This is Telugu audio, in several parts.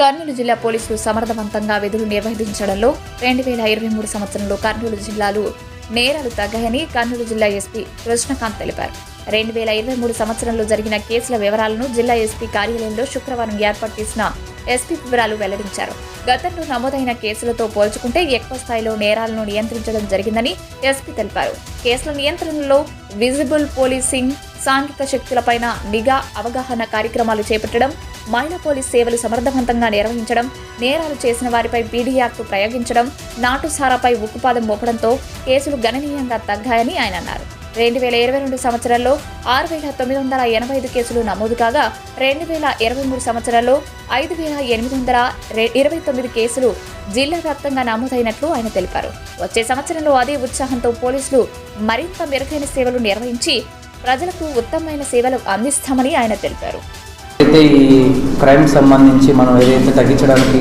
కర్నూలు జిల్లా పోలీసులు సమర్థవంతంగా విధులు నిర్వహించడంలో రెండు వేల ఇరవై మూడు సంవత్సరంలో కర్నూలు జిల్లాలో నేరాలు తగ్గాయని కర్నూలు జిల్లా ఎస్పీ కృష్ణకాంత్ తెలిపారు. రెండు వేల ఇరవై మూడు సంవత్సరంలో జరిగిన కేసుల వివరాలను జిల్లా ఎస్పీ కార్యాలయంలో శుక్రవారం ఏర్పాటు చేసిన ఎస్పీ వివరాలు వెల్లడించారు. గతంలో నమోదైన కేసులతో పోల్చుకుంటే ఎక్కువ స్థాయిలో నేరాలను నియంత్రించడం జరిగిందని ఎస్పీ తెలిపారు. కేసుల నియంత్రణలో విజిబుల్ పోలీసింగ్ సాంఘిక శక్తులపైన నిఘా అవగాహన కార్యక్రమాలు చేపట్టడం మహిళా పోలీస్ సేవలు సమర్థవంతంగా నిర్వహించడం నేరాలు చేసిన వారిపై బీడీ యాక్ట్ ప్రయోగించడం నాటుసారాపై ఉక్కుపాదం మోపడంతో కేసులు గణనీయంగా తగ్గాయని ఆయన అన్నారు. రెండు వేల ఇరవై రెండు సంవత్సరంలో ఆరు వేల తొమ్మిది వందల ఎనభై ఐదు కేసులు నమోదు కాగా రెండు వేల ఇరవై మూడు సంవత్సరంలో ఐదు వేల ఎనిమిది వందల ఇరవై తొమ్మిది కేసులు జిల్లా వ్యాప్తంగా నమోదైనట్లు ఆయన తెలిపారు. వచ్చే సంవత్సరంలో అదే ఉత్సాహంతో పోలీసులు మరింత మెరుగైన సేవలు నిర్వహించి ప్రజలకు ఉత్తమమైన సేవలు అందిస్తామని ఆయన తెలిపారు. అయితే ఈ క్రైమ్ సంబంధించి మనం ఏదైతే తగ్గించడానికి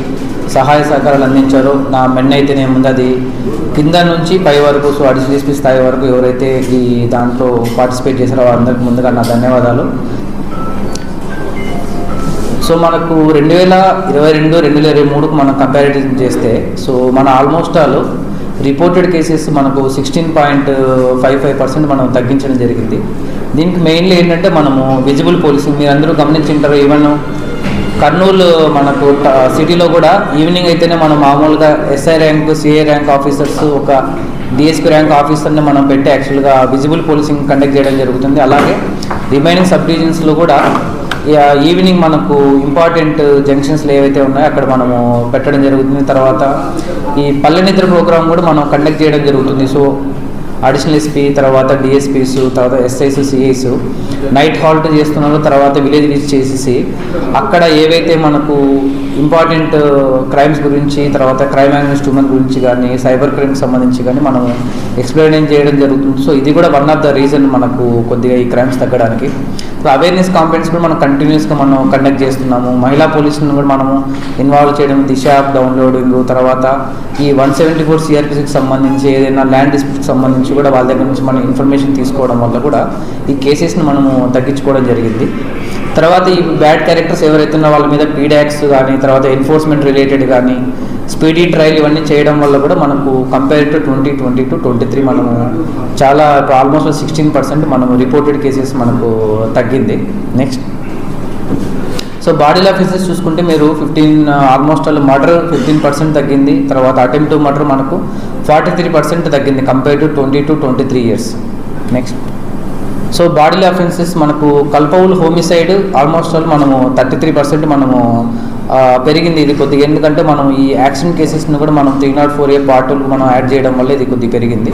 సహాయ సహకారాలు అందించారో నా మెన్ అయితేనే ముందు అది కింద నుంచి పై వరకు సో అడిషనల్ స్థాయి వరకు ఎవరైతే ఈ దాంట్లో పార్టిసిపేట్ చేశారో వారందరికీ ముందుగా నా ధన్యవాదాలు. సో మనకు రెండు వేల ఇరవై రెండు రెండు వేల ఇరవై మూడుకు మనం కంపారిటివ్ చేస్తే సో మన ఆల్మోస్ట్ ఆల్ రిపోర్టెడ్ కేసెస్ మనకు sixteen point five five percent మనం తగ్గించడం జరిగింది. దీనికి మెయిన్లీ ఏంటంటే మనము విజిబుల్ పోలీసింగ్ మీరు అందరూ గమనించి ఉంటారు ఈవెన్ కర్నూలు మనకు సిటీలో కూడా ఈవినింగ్ అయితేనే మనం మామూలుగా SI rank CA rank officers ఒక డిఎస్పీ ర్యాంక్ ఆఫీసర్ని మనం పెట్టి యాక్చువల్గా విజిబుల్ పోలీసింగ్ కండక్ట్ చేయడం జరుగుతుంది. అలాగే రిమైనింగ్ సబ్ డివిజన్స్లో కూడా ఈవినింగ్ మనకు ఇంపార్టెంట్ జంక్షన్స్లో ఏవైతే ఉన్నాయో అక్కడ మనము పెట్టడం జరుగుతుంది. తర్వాత ఈ పల్లె నిద్ర ప్రోగ్రామ్ కూడా మనం కండక్ట్ చేయడం జరుగుతుంది. సో అడిషనల్ ఎస్పీ తర్వాత డిఎస్పీస్ తర్వాత ఎస్ఐస్ సిఐస్ నైట్ హాల్ట్ చేస్తున్నారు తర్వాత విలేజ్ విజిట్ చేసేసి అక్కడ ఏవైతే మనకు ఇంపార్టెంట్ క్రైమ్స్ uh, గురించి తర్వాత క్రైమ్ అగెన్స్ట్ ఉమెన్ గురించి కానీ సైబర్ క్రైమ్కి సంబంధించి కానీ మనం ఎక్స్ప్లెయిన్ చేయడం జరుగుతుంది. సో ఇది కూడా వన్ ఆఫ్ ద రీజన్ మనకు కొద్దిగా ఈ క్రైమ్స్ తగ్గడానికి. సో అవేర్నెస్ కాంపెయిన్స్ కూడా మనం కంటిన్యూస్గా మనం కండక్ట్ చేస్తున్నాము. మహిళా పోలీసులను కూడా మనము ఇన్వాల్వ్ చేయడం దిశ యాప్ డౌన్లోడింగ్ తర్వాత ఈ వన్ సెవెంటీ ఫోర్ సిఆర్పిసికి సంబంధించి ఏదైనా ల్యాండ్ డిస్ప్యూట్కి సంబంధించి కూడా వాళ్ళ దగ్గర నుంచి మనం ఇన్ఫర్మేషన్ తీసుకోవడం వల్ల కూడా ఈ కేసెస్ని మనము తగ్గించుకోవడం జరిగింది. తర్వాత ఈ బ్యాడ్ క్యారెక్టర్స్ ఎవరైతే ఉన్న వాళ్ళ మీద పీడాక్స్ కానీ తర్వాత ఎన్ఫోర్స్మెంట్ రిలేటెడ్ కానీ స్పీడీ ట్రయల్ ఇవన్నీ చేయడం వల్ల కూడా మనకు compare to twenty twenty two twenty three మనము చాలా ఆల్మోస్ట్ సిక్స్టీన్ పర్సెంట్ మనము రిపోర్టెడ్ కేసెస్ మనకు తగ్గింది. నెక్స్ట్ సో బాడీ ఆఫీసెస్ చూసుకుంటే మీరు fifteen almost all murder fifteen percent తగ్గింది. తర్వాత అటెంప్ట్ మర్డర్ మనకు ఫార్టీ త్రీ పర్సెంట్ తగ్గింది compare to twenty two twenty three years next so body offences మనకు కల్పవుల్ హోమిసైడ్ ఆల్మోస్ట్ ఆల్ మనము థర్టీ త్రీ పర్సెంట్ మనము పెరిగింది ఇది కొద్దిగా. ఎందుకంటే మనం ఈ యాక్సిడెంట్ కేసెస్ని కూడా మనం త్రీ నాట్ ఫోర్ ఏ పార్టులకు మనం యాడ్ చేయడం వల్ల ఇది కొద్దిగా పెరిగింది.